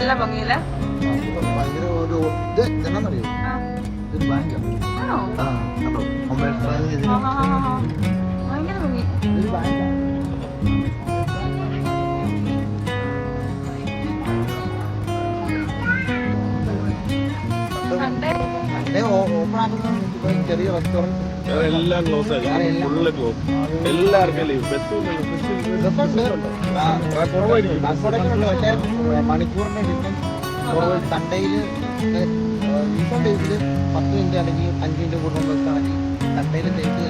നല്ല ഭംഗിയില്ല ഭയങ്കര ഒരു ഇത് എന്നാന്നറിയോ ഇത് ബാങ്കാണ്. കണ്ടോ മൊബൈൽ ഫോൺ ഓപ്പൺ ആക്കുന്ന ഇപ്പൊ ചെറിയ റെസ്റ്റോറന്റ് എല്ലാം ക്ലോസ് ആയി. ഫുള്ള് ക്ലോസ് എല്ലാവർക്കും ലീവ് മണിക്കൂറിന്റെ സൺഡേയിൽ വീക്കെൻഡ് ഡേയ്സിൽ പത്ത് മിനിറ്റ് അല്ലെങ്കിൽ അഞ്ച് മിനിറ്റ് കൂടുതൽ ബസ് ആണെങ്കിൽ സൺഡേയിൽ ഡേറ്റ്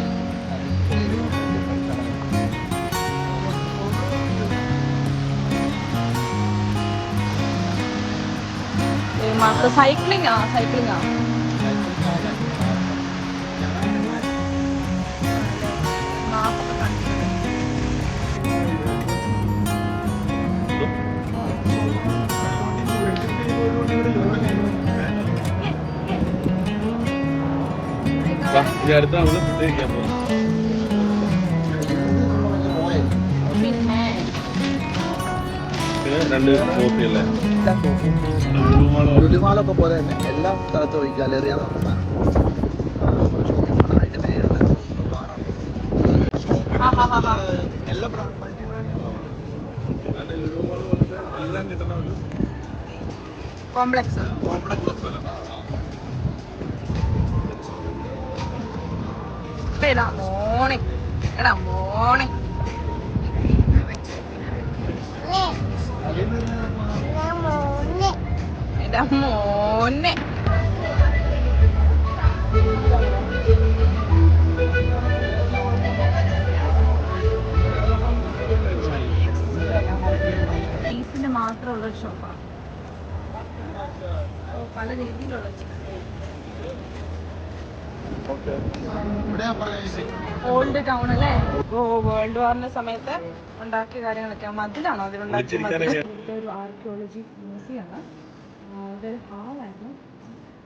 മാർക്ക് സൈക്ലിംഗ് ആ സൈക്ലിംഗ് ആ? ഇനി അടുത്ത നമ്മൾ ഫുഡ് കഴിക്കാൻ പോകും രണ്ട് കോഫി അല്ലേ? ലുലുമാളൊക്കെ പോലെ തന്നെ എല്ലാ സ്ഥലത്തും ഈ ഗാലറിയ എല്ലാ ഒരു കോംപ്ലക്സ്. എടാ മോണി എടാ മോണെ എടാ മോനെ. മാത്രമുള്ള ഷോപ്പാണ് പല രീതിയിലുള്ള ഓൾഡ് ടൗൺ അല്ലേ? വേൾഡ് വാറിന്റെ സമയത്ത് ഉണ്ടാക്കിയ കാര്യങ്ങളൊക്കെ മതിലാണോ അതിലുണ്ടാക്കിയ ഇവിടുത്തെ ഒരു ആർക്കിയോളജി മ്യൂസിയം ആണ്. അവിടെ ഹാളായിരുന്നു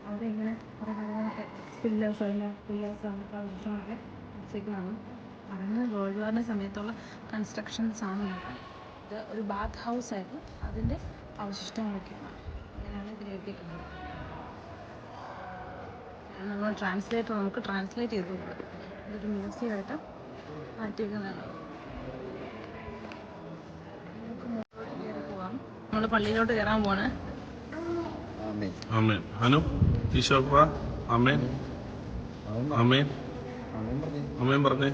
അവിടെ ഇങ്ങനെ കുറേ കാര്യങ്ങളൊക്കെ പില്ലേഴ്സ് അതിന്റെ പില്ലേഴ്സ് ഒക്കെ വെച്ചേക്കാണ് അന്ന് വേൾഡ് വാറിന്റെ സമയത്തുള്ള കൺസ്ട്രക്ഷൻസ് ആണ്. ഇത് ഒരു ബാത്ത് ഹൗസ് ആയിരുന്നു. അതിന്റെ അവശിഷ്ടങ്ങളൊക്കെയാണ്. അങ്ങനെയാണ് ഇതിൽ എഴുതിയിരിക്കുന്നത് നമ്മൾ ട്രാൻസ്ലേറ്റർ നമുക്ക് ട്രാൻസ്ലേറ്റ് ചെയ്ത് കൊടുക്കും. ഇതൊരു മ്യൂസിയം ആയിട്ട് മാറ്റിയിരിക്കുന്നതാണ് നമുക്ക് മുകളിലോട്ട് കയറി പോവാം. നമ്മൾ പള്ളിയിലോട്ട് കയറാൻ പോവാണ്. അമ്മേൻ ഹനു ആമേൻ. ആമേൻ. അമ്മേൻ അമ്മേൻ പറഞ്ഞേ.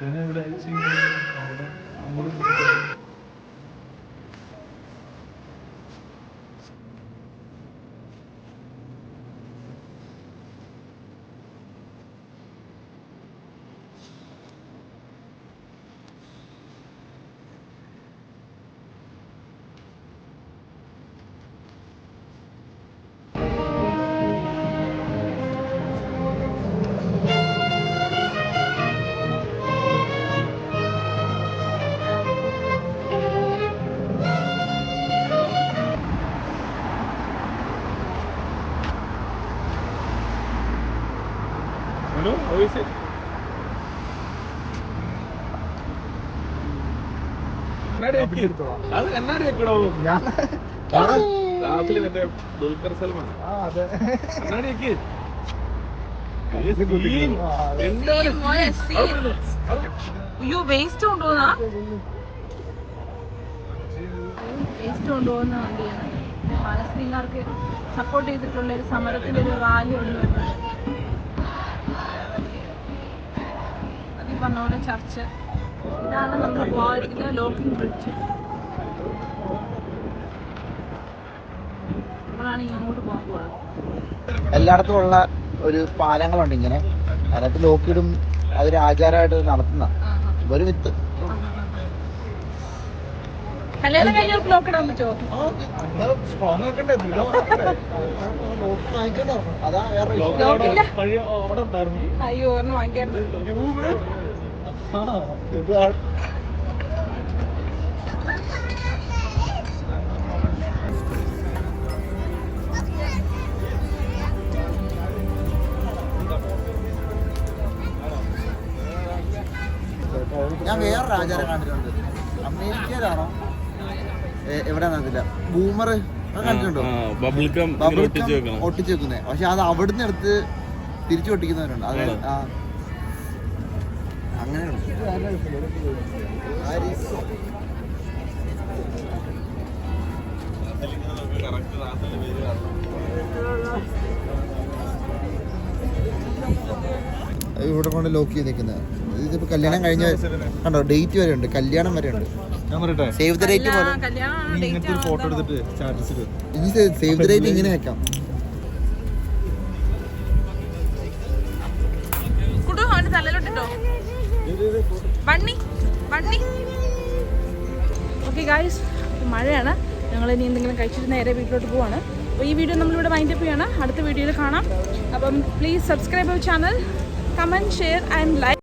പിന്നെ ഇവിടെ ചെയ്യുന്നത് അങ്ങോട്ട് നമ്മൾ is it? അത് കണ്ണാടി വെക്കണോ ക്ലാസ്സിൽ മറ്റേ ദുൽഖർ സൽമാൻ. കണ്ണാടി വെക്ക്. അയ്യോ വേസ്റ്റ് കൊണ്ടുപോകുന്ന വേസ്റ്റ് കൊണ്ടുപോകുന്ന വണ്ടിയാണ്. പാലസ്തീൻകാർക്ക് സപ്പോർട്ട് ചെയ്തിട്ടുള്ള ഒരു സമരത്തിന്റെ ഒരു റാലി ഉണ്ട് വരുന്നത് അത് ഈ പറഞ്ഞ പോലെ ചർച്ച് ഇതാണ് നമ്മൾ പോകാതിരിക്കുന്ന ലോക്കിംഗ് ബ്രിഡ്ജ് നമ്മളാണ് ഇങ്ങോട്ട് പോകുന്നത് എല്ലായിടത്തും ഉള്ള ഒരു പാലങ്ങളുണ്ട് ഇങ്ങനെ അതിനകത്ത് ലോക്കിടും അതൊരു ആചാരമായിട്ട് നടത്തുന്ന. ഒരു വിത്ത് കല്യാണം കഴിഞ്ഞവർക്ക് പറ്റുമോ അയ്യോ ഒരെണ്ണം ഞാൻ വേറൊരു ആചാരം കണ്ടിട്ടുണ്ട്. അമേരിക്കയിലാണോ? എവിടെ നടന്നില്ല ബൂമർ. കണ്ടിട്ടുണ്ടോ? ഒട്ടിച്ചു വെക്കുന്നത് പക്ഷെ അത് അവിടുന്ന് എടുത്ത് തിരിച്ചു ഒട്ടിക്കുന്നവരുണ്ട്. അത് ആര്? ഇവിടെ കൊണ്ട് ലോക്ക് ചെയ്ത് നിൽക്കുന്നത് ഇതിപ്പോ കല്യാണം കഴിഞ്ഞ കണ്ടോ ഡേറ്റ് വരെ ഉണ്ട്. കല്യാണം വരെ ഉണ്ട്. ഞാൻ പറയട്ടെ? സേവ് ദ ഡേറ്റ് പോലെ. നീ ഇങ്ങനത്തെ ഒരു ഫോട്ടോ എടുത്തിട്ട് സ്റ്റാറ്റസിൽ ഇനി സേവ് ദ ഡേറ്റ് ഇങ്ങനെ വെക്കാം. തലയിലോട്ടിട്ടോ വണ്ണി വണ്ണി ഓക്കെ ഗായ്സ് മഴയാണ്. ഇനി എന്തെങ്കിലും കഴിച്ചിട്ട് നേരെ വീട്ടിലോട്ട് പോവാണ്. അപ്പോൾ ഈ വീഡിയോ നമ്മളിവിടെ മൈൻഡ് അപ്പ് ചെയ്യാണ്. അടുത്ത വീഡിയോയിൽ കാണാം. അപ്പം please subscribe our channel comment share and like